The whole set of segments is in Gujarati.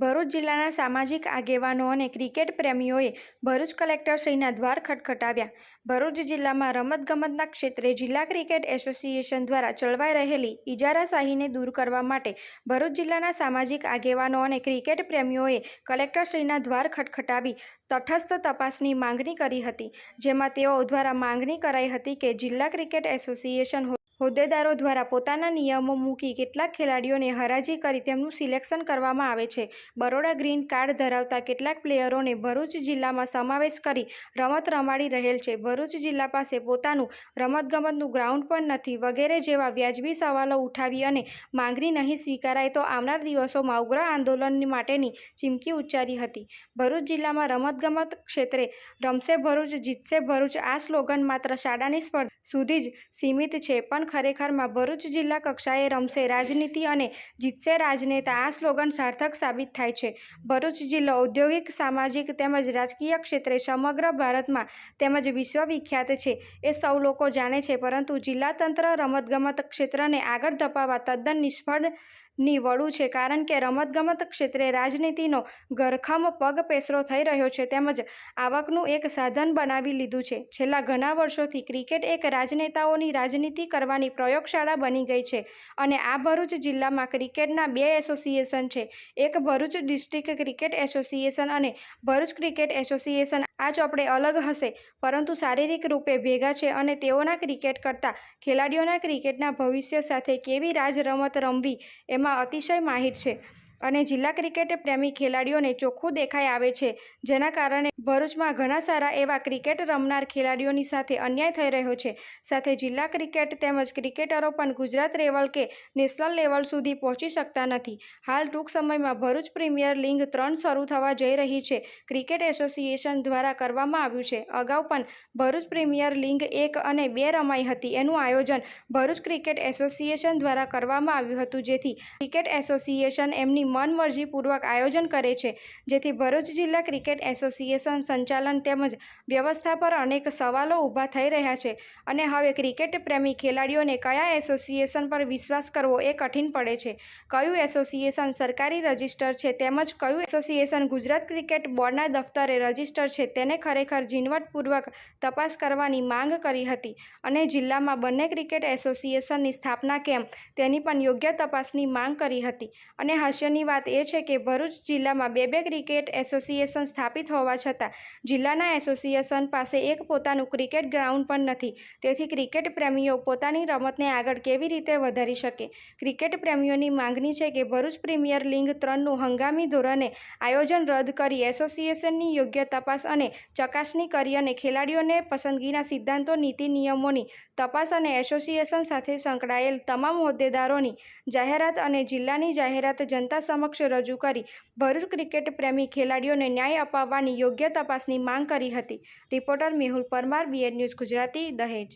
ભરૂચ જિલ્લાના સામાજિક આગેવાનો અને ક્રિકેટ પ્રેમીઓએ ભરૂચ કલેક્ટરશ્રીના દ્વાર ખટખટાવ્યા. ભરૂચ જિલ્લામાં રમતગમતના ક્ષેત્રે જિલ્લા ક્રિકેટ એસોસિએશન દ્વારા ચળવાઈ રહેલી ઇજારાશાહીને દૂર કરવા માટે ભરૂચ જિલ્લાના સામાજિક આગેવાનો અને ક્રિકેટ પ્રેમીઓએ કલેક્ટરશ્રીના દ્વાર ખટખટાવી તટસ્થ તપાસની માંગણી કરી હતી, જેમાં તેઓ દ્વારા માંગણી કરાઈ હતી કે જિલ્લા ક્રિકેટ એસોસિએશન હોદ્દેદારો દ્વારા પોતાના નિયમો મૂકી કેટલાક ખેલાડીઓને હરાજી કરી તેમનું સિલેક્શન કરવામાં આવે છે. બરોડા ગ્રીન કાર્ડ ધરાવતા કેટલાક પ્લેયરોને ભરૂચ જિલ્લામાં સમાવેશ કરી રમત રમાડી રહેલ છે. ભરૂચ જિલ્લા પાસે પોતાનું રમતગમતનું ગ્રાઉન્ડ પણ નથી. વગેરે જેવા વ્યાજબી સવાલો ઉઠાવી અને માંગણી નહીં સ્વીકારાય તો આવનાર દિવસોમાં ઉગ્ર આંદોલન માટેની ચીમકી ઉચ્ચારી હતી. ભરૂચ જિલ્લામાં રમતગમત ક્ષેત્રે રમશે ભરૂચ, જીતશે ભરૂચ આ સ્લોગન માત્ર શાળાની સ્પર્ધા સુધી જ સીમિત છે, પણ ખરેખરમાં ભરૂચ જિલ્લા કક્ષાએ રમશે. રાજનીતિ અને જીતશે રાજનેતા. આ સ્લોગન સાર્થક સાબિત થાય છે. ભરૂચ જિલ્લો ઔદ્યોગિક, સામાજિક તેમજ રાજકીય ક્ષેત્રે સમગ્ર ભારતમાં તેમજ વિશ્વવિખ્યાત છે. એ સૌ લોકો જાણે છે, પરંતુ જિલ્લા તંત્ર રમતગમત ક્ષેત્રને આગળ ધપાવવા તદ્દન નિષ્ફળ નીવડું છે. કારણ કે રમતગમત ક્ષેત્રે રાજનીતિનો ગરખમ પગ પેસરો થઈ રહ્યો છે તેમજ આવકનું એક સાધન બનાવી લીધું છે. છેલ્લા ઘણા વર્ષોથી ક્રિકેટ એક રાજનેતાઓની રાજનીતિ કરવાની પ્રયોગશાળા બની ગઈ છે અને આ ભરૂચ જિલ્લામાં ક્રિકેટના બે એસોસિએશન છે. એક ભરૂચ ડિસ્ટ્રિક્ટ ક્રિકેટ એસોસિએશન અને ભરૂચ ક્રિકેટ એસોસિએશન આ ચોપડે અલગ હશે. પરંતુ શારીરિક રૂપે ભેગા છે અને તેઓના ક્રિકેટ કરતાં ખેલાડીઓના ક્રિકેટના ભવિષ્ય સાથે કેવી રાજ રમત રમવી એમાં અતિશય માહિર છે. અને જિલ્લા ક્રિકેટ પ્રેમી ખેલાડીઓને ચોખ્ખું દેખાઈ આવે છે, જેના કારણે ભરૂચમાં ઘણા સારા એવા ક્રિકેટ રમનાર ખેલાડીઓની સાથે અન્યાય થઈ રહ્યો છે. સાથે જિલ્લા ક્રિકેટ તેમજ ક્રિકેટરો પણ ગુજરાત લેવલ કે નેશનલ લેવલ સુધી પહોંચી શકતા નથી. હાલ ટૂંક સમયમાં ભરૂચ પ્રીમિયર લીગ ત્રણ શરૂ થવા જઈ રહી છે. ક્રિકેટ એસોસિએશન દ્વારા કરવામાં આવ્યું છે. અગાઉ પણ ભરૂચ પ્રીમિયર લીગ એક અને બે રમાઈ હતી. એનું આયોજન ભરૂચ ક્રિકેટ એસોસિએશન દ્વારા કરવામાં આવ્યું હતું, જેથી ક્રિકેટ એસોસિએશન એમની મનમરજીપૂર્વક આયોજન કરે છે. જેથી ભરૂચ જિલ્લા ક્રિકેટ એસોસિએશન સંચાલન તેમજ વ્યવસ્થા પર અનેક સવાલો ઊભા થઈ રહ્યા છે. અને હવે ક્રિકેટ પ્રેમી ખેલાડીઓને કયા એસોસિએશન પર વિશ્વાસ કરવો એ કઠિન પડે છે. કયું એસોસિએશન સરકારી રજિસ્ટર છે તેમજ કયું એસોસિએશન ગુજરાત ક્રિકેટ બોર્ડના દફતરે રજિસ્ટર છે તેને ખરેખર ઝીણવટપૂર્વક તપાસ કરવાની માંગ કરી હતી. અને જિલ્લામાં બંને ક્રિકેટ એસોસિએશનની સ્થાપના કેમ તેની પણ યોગ્ય તપાસની માંગ કરી હતી. અને હાસ્યની વાત એ છે કે ભરૂચ જિલ્લામાં બે બે ક્રિકેટ એસોસિએશન સ્થાપિત હોવા છતાં જિલ્લાના એસોસિએશન પાસે એક પોતાનું ક્રિકેટ ગ્રાઉન્ડ પણ નથી. તેથી ક્રિકેટ પ્રેમીઓ પોતાની રમતને આગળ કેવી રીતે વધારી શકે? ક્રિકેટ પ્રેમીઓની માંગણી છે કે ભરૂચ પ્રીમિયર લીગ ત્રણનું હંગામી ધોરણે આયોજન રદ કરી એસોસિએશનની યોગ્ય તપાસ અને ચકાસણી કરી અને ખેલાડીઓને પસંદગીના સિદ્ધાંતો, નીતિ, નિયમોની તપાસ અને એસોસિએશન સાથે સંકળાયેલ તમામ હોદ્દેદારોની જાહેરાત અને જિલ્લાની જાહેરાત જનતા સમક્ષ રજૂ કરી ભરૂચ ક્રિકેટ પ્રેમી ખેલાડીઓને ન્યાય અપાવવાની યોગ્ય તપાસની માંગ કરી હતી. Reporter Mehul Parmar BN news Gujarati, Dahej.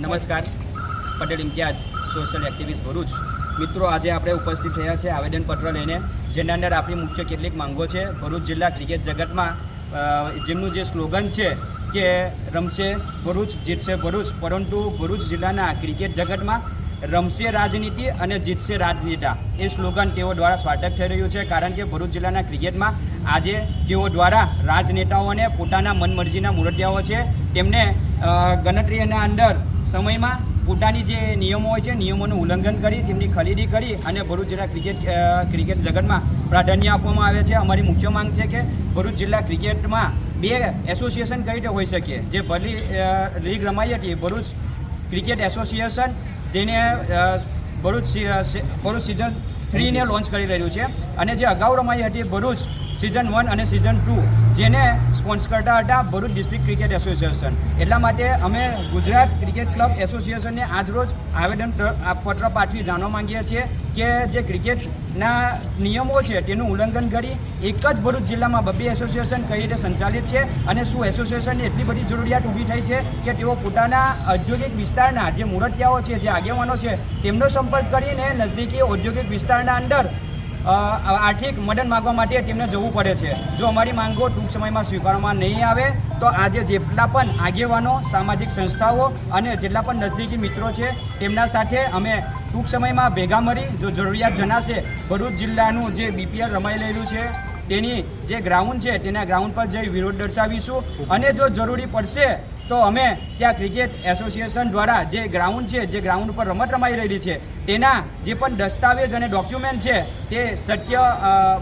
નમસ્કાર. Patel Imtiyaz social activist Bharuch. મિત્રો, આજે આપણે ઉપસ્થિત થયા છે આવેદનપત્ર લઈને, જેના અંદર આપણી મુખ્ય કેટલીક માંગો છે. ભરૂચ જિલ્લા ક્રિકેટ જગતમાં જેમનું જે સ્લોગન છે કે રમશે ભરૂચ, જીતશે ભરૂચ, પરંતુ ભરૂચ જિલ્લાના ક્રિકેટ જગતમાં રમશે રાજનીતિ અને જીતશે રાજનેતા. એ સ્લોગન તેઓ દ્વારા સ્વાગત થઈ રહ્યું છે, કારણ કે ભરૂચ જિલ્લાના ક્રિકેટમાં આજે તેઓ દ્વારા રાજનેતાઓને પોતાના મનમરજીના મૂર્તિયાઓ છે. તેમને ગણતરીના અંદર સમયમાં પોતાની જે નિયમો હોય છે, નિયમોનું ઉલ્લંઘન કરી, તેમની ખરીદી કરી અને ભરૂચ જિલ્લા ક્રિકેટ ક્રિકેટ જગતમાં પ્રાધાન્ય આપવામાં આવે છે. અમારી મુખ્ય માંગ છે કે ભરૂચ જિલ્લા ક્રિકેટમાં બે એસોસિએશન કઈ રીતે હોઈ શકે? જે ભલી લીગ રમાઈ હતી, ભરૂચ ક્રિકેટ એસોસિએશન તેને ભરૂચ ભરૂચ સિઝન થ્રીને લોન્ચ કરી રહ્યું છે. અને જે અગાઉ રમાઈ હતી ભરૂચ સિઝન વન અને સિઝન ટુ જેને સ્પોન્સ કરતા હતા ભરૂચ ડિસ્ટ્રિક્ટ ક્રિકેટ એસોસિએશન એટલા માટે અમે ગુજરાત ક્રિકેટ ક્લબ એસોસિએશનને આજરોજ આવેદન પત્ર પાઠવી જાણવા માંગીએ છીએ કે જે ક્રિકેટના નિયમો છે તેનું ઉલ્લંઘન કરી એક જ ભરૂચ જિલ્લામાં બબ્બી એસોસિએશન કઈ રીતે સંચાલિત છે અને શું એસોસિએશનની એટલી બધી જરૂરિયાત ઊભી થઈ છે કે તેઓ પોતાના ઔદ્યોગિક વિસ્તારના જે મૂર્તિયાઓ છે, જે આગેવાનો છે, તેમનો સંપર્ક કરીને નજદીકી ઔદ્યોગિક વિસ્તારના અંદર આર્થિક મદદ માગવા માટે તેમને જવું પડે છે. જો અમારી માંગો ટૂંક સમયમાં સ્વીકારવામાં નહીં આવે, તો આજે જેટલા પણ આગેવાનો, સામાજિક સંસ્થાઓ અને જેટલા પણ નજદીકી મિત્રો છે, તેમના સાથે અમે ટૂંક સમયમાં ભેગા મળી, જો જરૂરિયાત જણાશે, ભરૂચ જિલ્લાનું જે બીપીએલ રમાઈ રહેલું છે, તેની જે ગ્રાઉન્ડ છે, તેના ગ્રાઉન્ડ પર જઈ વિરોધ દર્શાવીશું. અને જો જરૂરી પડશે તો અમે ત્યાં ક્રિકેટ એસોસિએશન દ્વારા જે ગ્રાઉન્ડ છે, જે ગ્રાઉન્ડ પર રમત રમાઈ રહેલી છે, તેના જે પણ દસ્તાવેજ અને ડોક્યુમેન્ટ છે, તે સત્ય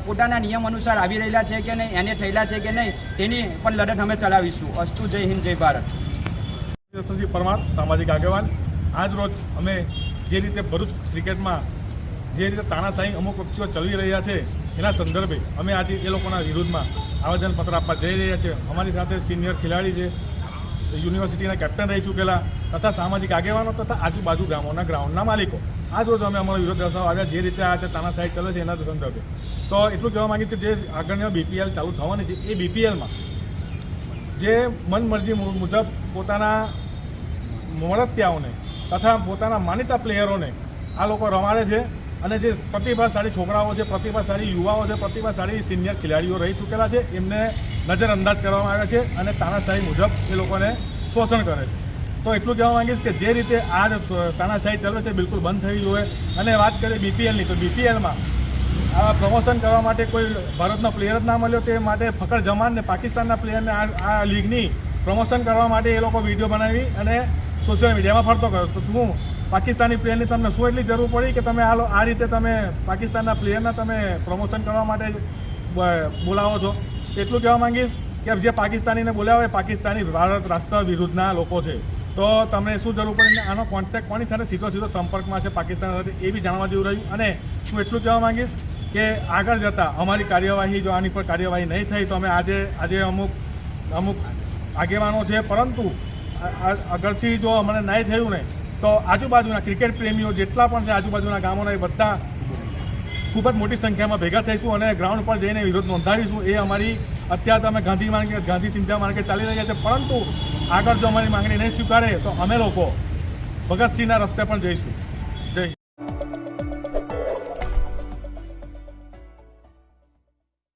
પોતાના નિયમ અનુસાર આવી રહેલા છે કે નહીં, એને થયેલા છે કે નહીં, તેની પણ લડત અમે ચલાવીશું. અસ્તુ જય હિન્દ, જય ભારત. દર્શનજી પરમાર, સામાજિક આગેવાન. આજ રોજ અમે જે રીતે ભરૂચ ક્રિકેટમાં જે રીતે તાનાશાહી અમુક વ્યક્તિઓ ચલાવી રહ્યા છે, એના સંદર્ભે અમે આજે એ લોકોના વિરુદ્ધમાં આવેદનપત્ર આપવા જઈ રહ્યા છીએ. અમારી સાથે સિનિયર ખેલાડી છે યુનિવર્સિટીના કેપ્ટન રહી ચૂકેલા તથા સામાજિક આગેવાનો તથા આજુબાજુ ગામોના ગ્રાઉન્ડના માલિકો. આજ રોજ અમે અમારો વિરોધ દર્શાવવા આવ્યા. જે રીતે આ તાનાશાહી ચાલે છે, એના સંદર્ભે. તો એટલું કહેવા માગીશ કે જે આગળની બીપીએલ ચાલુ થવાની છે, એ બીપીએલમાં જે મનમરજી મુજબ પોતાના મળતિયાઓને તથા પોતાના માનીતા પ્લેયરોને આ લોકો રમાડે છે અને જે પ્રતિભાશાળી છોકરાઓ છે, પ્રતિભાશાળી યુવાઓ છે, પ્રતિભાશાળી સિનિયર ખેલાડીઓ રહી ચૂકેલા છે, એમને નજરઅંદાજ કરવામાં આવે છે અને તાનાશાહી મુજબ એ લોકોને શોષણ કરે છે. તો એટલું કહેવા માંગીશ કે જે રીતે આ તાનાશાહી ચાલે છે, બિલકુલ બંધ થવી જોઈએ અને વાત કરીએ બીપીએલની, તો બીપીએલમાં આ પ્રમોશન કરવા માટે કોઈ ભારતનો પ્લેયર જ ના મળ્યો. તે માટે ફકર જમાનને પાકિસ્તાનના પ્લેયરને આ આ લીગની પ્રમોશન કરવા માટે એ લોકો વીડિયો બનાવી અને સોશિયલ મીડિયામાં ફરતો કર્યો. તો શું પાકિસ્તાની પ્લેયરની તમને શું એટલી જરૂર પડી કે તમે આ આ રીતે તમે પાકિસ્તાનના પ્લેયરના તમે પ્રમોશન કરવા માટે બોલાવો છો? એટલું કહેવા માંગીશ કે જે પાકિસ્તાનીને બોલ્યા હોય પાકિસ્તાની ભારત રાષ્ટ્ર વિરુદ્ધના લોકો છે. તો તમને શું જરૂર પડે આનો કોન્ટેક્ટ કોની સાથે સીધો સીધો સંપર્કમાં છે પાકિસ્તાન સાથે એ બી જાણવા જેવું રહ્યું. અને હું એટલું કહેવા માંગીશ કે આગળ જતાં અમારી કાર્યવાહી જો આની પર કાર્યવાહી નહીં થઈ તો અમે આજે આજે અમુક અમુક આગેવાનો છે. પરંતુ આગળથી જો અમને નહીં થયું ને, તો આજુબાજુના ક્રિકેટ પ્રેમીઓ જેટલા પણ છે, આજુબાજુના ગામોના એ બધા ખૂબ જ મોટી સંખ્યામાં ભેગા થઈશું અને ગ્રાઉન્ડ પર જઈને વિરોધ નોંધાવીશું. એ અમારી અત્યારે અમે ગાંધી માર્કેટ ગાંધી ચિંતા માર્કેટ ચાલી રહ્યા છે પરંતુ આગળ જો અમારી માંગણી નહીં સ્વીકારે, તો અમે લોકો ભગતસિંહના રસ્તે પણ જઈશું.